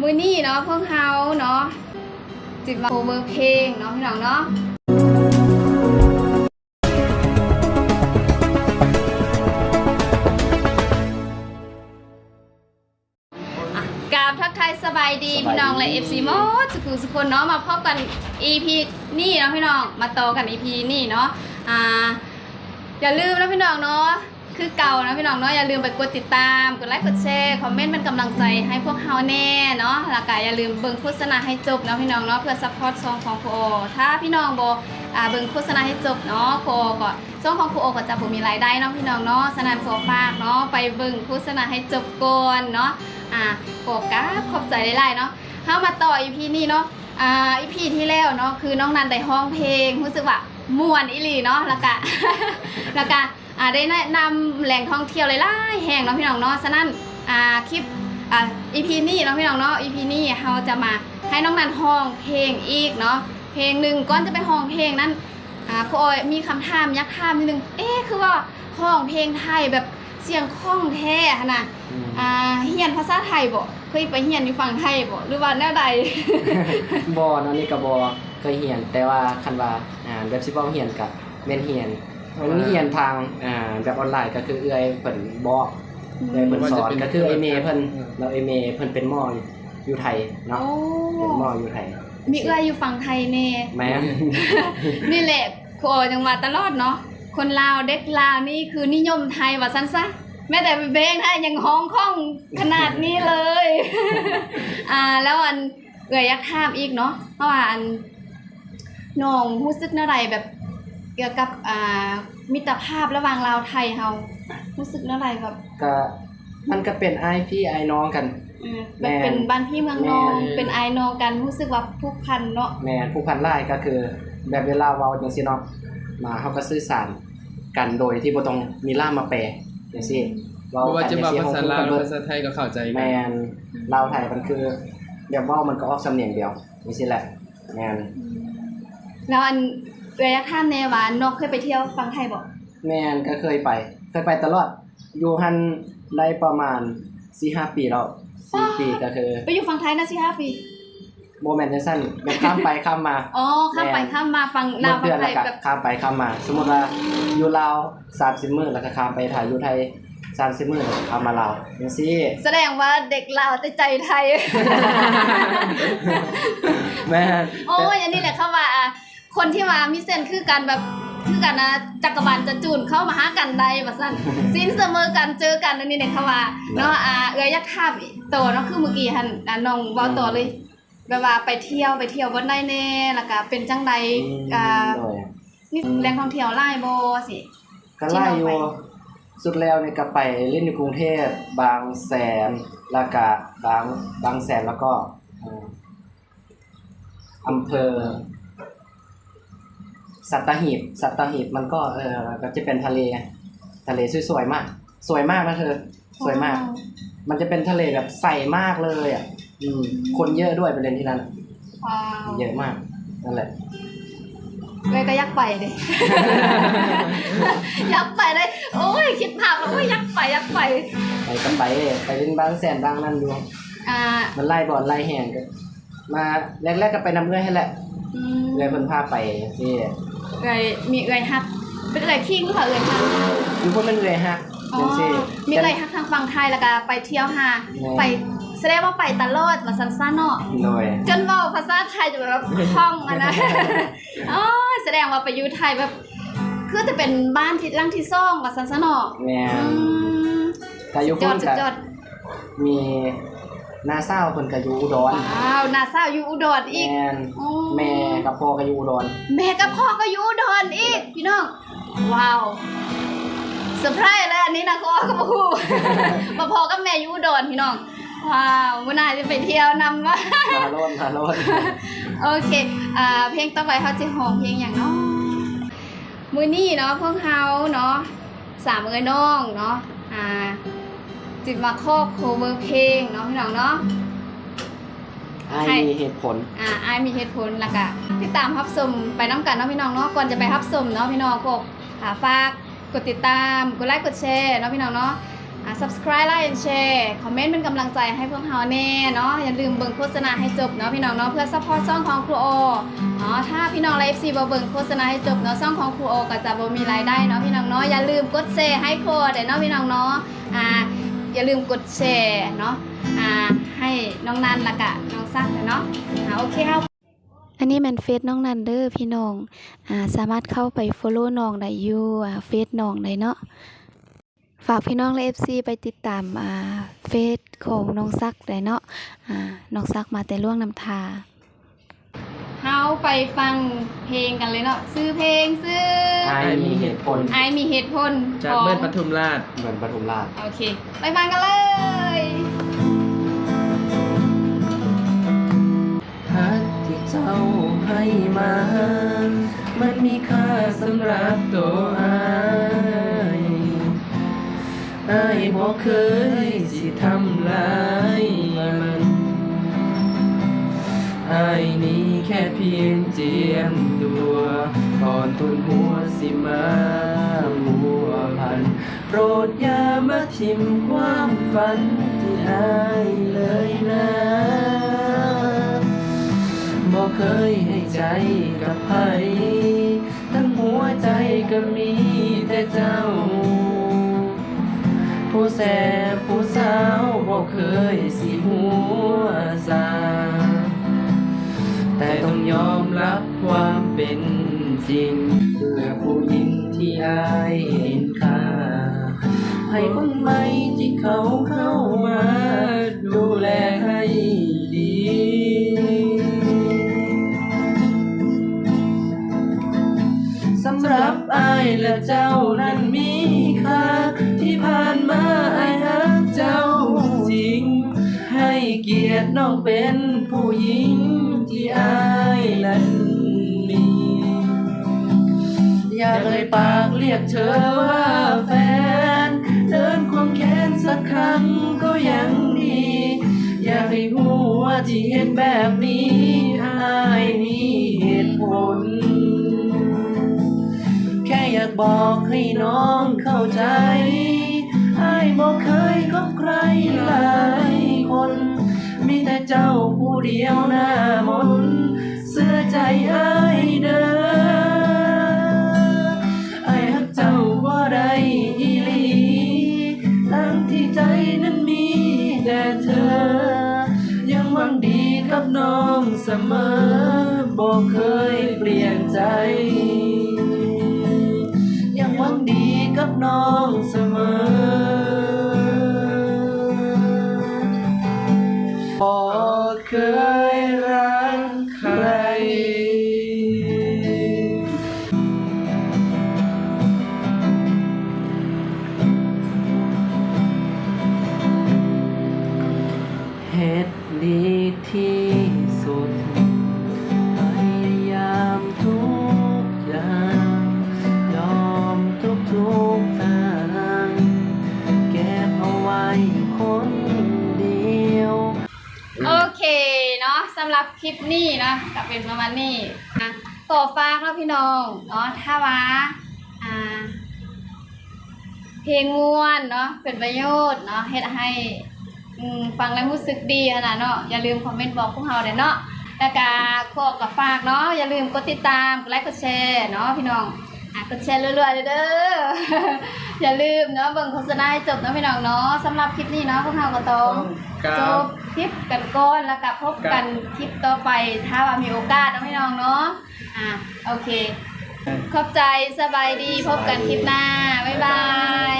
มือนี่เนาะพวกเฮาเนาะจิบมาโคเวอร์เพลงเนาะพี่น้องเนาะอะกราบทักทายสบายดีสบายดีพี่น้องและ FC หมดสุขุสุคนเนาะมาพบกัน EP นี่เนาะพี่น้องมาต่อกัน EP นี่เนาะอ่าอย่าลืมนะพี่น้องเนาะ คือเก่านะพี่น้องเนาะอย่าลืมไปกดติดตามกดไลค์กดแชร์คอมเมนต์เป็นกำลังใจให้พวกเฮาแน่เนาะแล้วก็อย่าลืมเบิ่งโฆษณาให้จบเนาะพี่น้องเนาะเพื่อซัพพอร์ตซองของครูโอถ้าพี่น้องบ่อ่าเบิ่งโฆษณาให้จบเนาะคโอก็ซองของครูโอก็จะบ่มีรายได้เนาะพี่น้องเนาะฉะนั้นขอฝากเนาะไปเบิ่งโฆษณาให้จบก่อนเนาะอ่าขอกราบขอบใจหลายๆเนาะเฮามาต่อ EP นี้เนาะอ่า EP ที่แล้วเนาะคือน้องนันได้ห้องเพลงรู้สึกว่าม่วนอีหลีเนาะแล้วก็แล้วก็ อ่าได้แนะนำแหล่งท่องเที่ยวหลายๆแห่งเนาะพี่น้องเนาะฉะนั้นอ่าคลิปอ่า EP นี้เนาะพี่น้องเนาะ EP นี้เราจะมาให้น้องนันห้องเพลงอีกเนาะเพลงหนึ่งก่อนจะไปห้องเพลงนั้นอ่าครูออยมีคำถามอยากถามนิดนึงเอ๊ะคือว่าห้องเพลงไทยแบบเสียงคล่องแท้ขนาดอ่าเฮียนภาษาไทยบ่เคยไปเฮียนอยู่ฝั่งไทยบ่หรือว่าแนวใดบอเนาะนี่ก็บอเคยเหียนแต่ว่าคันว่าอ่าแบบสิบ่เหียนกับแม่นเหียน มันเหียนทางอ่าแบบออนไลน์ก็คือเอื้อยเพิ่นบอกเอื้อยเพิ่นสอนก็คือไอเมย์เพิ่นแล้วไอเมย์เพิ่นเป็นหมออยู่ไทยเนาะโอ้เป็นหมออยู่ไทยมีเอื้อยอยู่ฝั่งไทยแน่แม่นนี่แหละโคยังมาตลอดเนาะคนลาวเด็กลาวนี่คือนิยมไทยว่าสั้นซะแม้แต่เพลงไทยยังฮ้องข้องขนาดนี้เลย อ่า แล้วอันเอ่ยอยักถามอีกเนาะเพราะว่าอันน้องรู้สึกอะไรแบบเกี่ยวกับอ่ามิตรภาพระหว่างลาวไทยเฮารู้สึกอะไรแบบก็มันก็เป็นไอพี่ไอน้องกัน เออแบบเป็นบ้านพี่เมืองน้อง แม่นเป็นไอายน้องกันรู้สึกว่าผูกพันเนาะแม่นผู้พันไล่ก็คือ แบบเวลาเว้าจังซี่เนาะมาเฮาก็สื่อสารกันโดยที่บ่ต้องมีล่ามมาแปลจังซี่เว้าบ่ว่ากันจะจังว่าซี่ภาษาเฮาลาวกันหรือเบิดภาษาไทยก็เข้าใจแมกันนลาวไทยมันคือแบบเว่ามันก็ออกสำเนียงเดียวนี่สิแหละแมนแล้วอัน เอ่ยอยักถามแน่ว่านกเคยไปเที่ยวฟังไทยบ่แมนก็เคยไป เคยไปตลอด อยู่หันได้ประมาณ4-5ปีแล้ว4ปีก็คือไปอยู่ฝั่งไทยนะสิห้าปีโมเมนต์สั้นๆแบบข้ามไปข้ามมาอ๋อข้ามไปแม่นข้ามมาฟังลาวเดืฝั่องนไทแล้วยก็แบบข้ามไปข้ามมา สมมุติว่าอยู่ลาว30มื้อแล้วก็ข้ามไปถ่ายอยู่ไทย30มื้อแล้วก็ข้ามมาลาวจังซี่แสดงว่าเด็กลาวแต่ใจไทยแม่นโอ้ยอันนี้แหละเข้ามาอะ คนที่มามิเซนคือกันแบบคือกันนะจักรวาลจะจูนเข้ามาหากันได้ว่าซั่นสิ้นเสมอกันเจอกันอันนี้เนี่ยเข้ามาเนาะอ่าเอ้ยอยักถามอีกโตเนาะคือเมื่อกี้หั่นอะน้องเว้าต่อเลยแบบว่าไปเที่ยวไปเที่ยวบ่ได้แน่แล้วก็เป็นจังใดอ่าโดยนี่แหล่งท่องเที่ยวหลายบ่สิก็ไล่อยู่สุดแล้วเนี่ยก็ไปเล่นอยู่กรุงเทพบางแสนแล้วก็บางบางแสนแล้วก็เอ่ออำเภอ สัตหีบสัตหีบมันก็เออก็จะเป็นทะเล ทะเลสวยๆมาก สวยมากนะเธอ สวยมาก มันจะเป็นทะเลแบบใสมากเลยอะอืมคนเยอะด้วยไปเล่นที่นั่นว้าวเยอะมากนั่นแหละเลยก็อยักไปเลยอยักไปเลยโอ้ยคิดภาพแล้วโอ้ยอยักไปอยักไปไปกันไปไปเล่นบางแสนบางนั่นดูอ่ามันไล่บอลไล่แหนกันมาแรกๆก็ไปนำเอื้อยให้แหละอืมเอื้อยเพิ่นพาไปที่ เอ่ยมีเอ่ยฮัก เป็นเอ่ยคิงหรือเปล่าเอ่ยฮักอยู่พวกมันเอื้อยฮะอ๋อจังซี่มีเอ่ยฮักทางฝั่งไทยแล้วก็ไปเที่ยวหาแม่ไปแสดงว่าไปตลอดว่าซันซ่าเนาะหน่อยจนเว่าภาษาไทยจะแบบคล่องอะนะ อ๋อแสดงว่าไปอยู่ไทยแบบคือจะเป็นบ้านทิศล่างที่ซ่องว่าซันซ่าเนาะแม่อืนมก็อยู่ยพุ่อนดสุดก็ยอดมี นาเศร้าเพิ่นก็อยู่อุดรว้าวนาซาวอยู่อุดรอีก แม่นอ๋อ แม่กับพ่อก็อยู่อุดรแม่กับพ่อก็อยู่อุดรอีก พี่น้อง ว้าวเซอร์ไพรส์แล้วอันนี้นะก็ก็บ่ฮู้บ่พอกับแม่อยู่อุดรพี่น้อง ว้าวมื้อหน้าจะไปเที่ยวนำว่ามาโลดมาโลดโอเค อ่า เพลงต่อไปเขาจะห้องเพลงอย่างเนาะมื้อนี้เนาะพวกเฮาเนาะสามเอ้ยน้องเนาะ อ่า จิมาครอบโคเวอร์เพลงเนาะพี่น้องเนาะอ้ายให้มีเหตุผล อ่าอายมีเหตุผลแล้วก็ติดตามรับชมไปน้ำกันเนาะพี่น้องเนาะก่อนจะไปรับชมเนาะพี่น้องก็อ่าฝากกดติดตามกดไลค์กดแชร์เนาะพี่น้องเนาะอ่า subscribe like and share คอมเมนต์เป็นกำลังใจให้พวกเราแน่เนาะอย่าลืมเบิ่งโฆษณาให้จบเนาะพี่น้องเนาะเพื่อซัพพอร์ตช่องของครูโอเนาะถ้าพี่น้องไลฟ์ซีบ่เบิ่งโฆษณาให้จบเนาะช่องของครูโอก็จะบ่มีรายได้เนาะพี่น้องเนาะอย่าลืมกดแชร์ให้โคดเนาะพี่น้องเนาะอ่า อย่าลืมกดแชร์เนาะอ่าให้น้องนันละกะน้องซักเนาะอ่าโอเคครับอันนี้แมนเฟซน้องนันเดอร์พี่น้องอ่าสามารถเข้าไป follow น้องได้อยู่อ่าเฟซน้องได้เนาะฝากพี่น้องและ FC ไปติดตามอ่าเฟซของน้องซักได้เนาะอ่าน้องซักมาแต่ล่วงนำทา เฮาไปฟังเพลงกันเลยเนาะซื้อเพลงซื้อไอ้มีเหตุผลไอมีเหตุผลจากของเบิ้ลปทุมราชเหมือนปทุมราชโอเค ไปฟังกันเลยฮักที่เจ้าให้มา มันมีค่าสำหรับตัวอายอายบอกเคยสิทำลาย อายนี้แค่เพียงเจียมตัวก่อนทุนหัวสิมามัวพัน โปรดอย่ามาทิมความฝันที่อายเลยนะบอกเคยให้ใจกับใครทั้งหัวใจก็มีแต่เจ้า ผู้แสบผู้สาวบอกเคยสิหัวซา แต่ต้องยอมรับความเป็นจริง เพื่อผู้หญิงที่อายเห็นค่า ให้คนใหม่ที่เขาเข้ามา ดูแลให้ดีสำหรับอายและเจ้านั้นมีค่า ที่ผ่านมาอายรักเจ้าจริง ให้เกียรติน้องเป็นผู้หญิง อายนั้นมีอยากเอ่ยปากเรียกเธอว่าแฟน เดินควงแขนสักครั้งก็ยังดี อยากให้รู้ว่าที่เห็นแบบนี้อายมีเหตุผล แค่อยากบอกให้น้องเข้าใจอายบอกเคยคบใครหลายคน มีแต่เจ้าผู้เดียวน้า กับน้องเสมอบอกเคยเปลี่ยนใจ ยังหวังดีกับน้องเสมอบอกเคยรัก คลิปนี้นะก็เป็นประมาณนี้นะต่อฝากเนาะพี่น้องเนาะถ้าว่าอ่า เพลงม่วนเนาะเป็นประโยชน์เนาะเฮ็ดให้ฟังแล้วรู้สึกดีขนาดเนาะอย่าลืมคอมเมนต์บอกพวกเราเด้เนาะแล้วก็ขอกับฝากเนาะอย่าลืมกดติดตามกดไลค์กดแชร์เนาะพี่น้องอะกดแชร์รัวๆเลยเด้อ อย่าลืมเนาะเบิ่งโฆษณาให้จบเนาะพี่น้องเนาะสำหรับคลิปนี้เนาะพวกเราก็ต้องกราบจบคลิปกันก่อนแล้วก็พบกันคลิปต่อไปถ้าว่ามีโอกาสเนาะพี่น้องเนาะอะโอเค ขอบใจสบายดีพบกันคลิปหน้าบ๊ายบาย